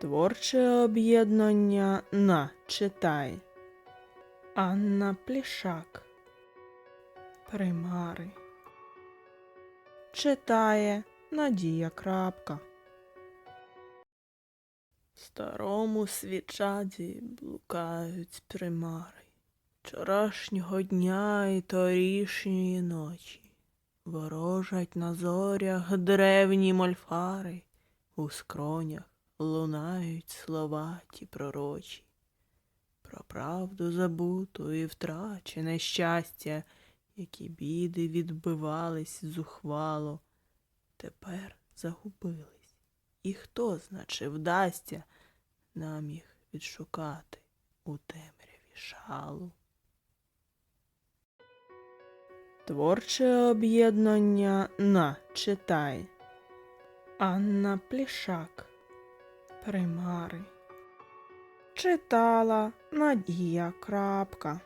Творче об'єднання на читай. Анна Плішак. Примари. Читає Надія Крапка. Старому свічаді блукають примари вчорашнього дня і торішньої ночі. Ворожать на зорях древні мольфари, у скронях лунають слова ті пророчі. Про правду забуту і втрачене щастя, які біди відбивались зухвало, тепер загубились. І хто, значе, вдасться нам їх відшукати у темряві шалу. Творче об'єднання на читай. Анна Плішак. Примари. Читала Надія Крапка.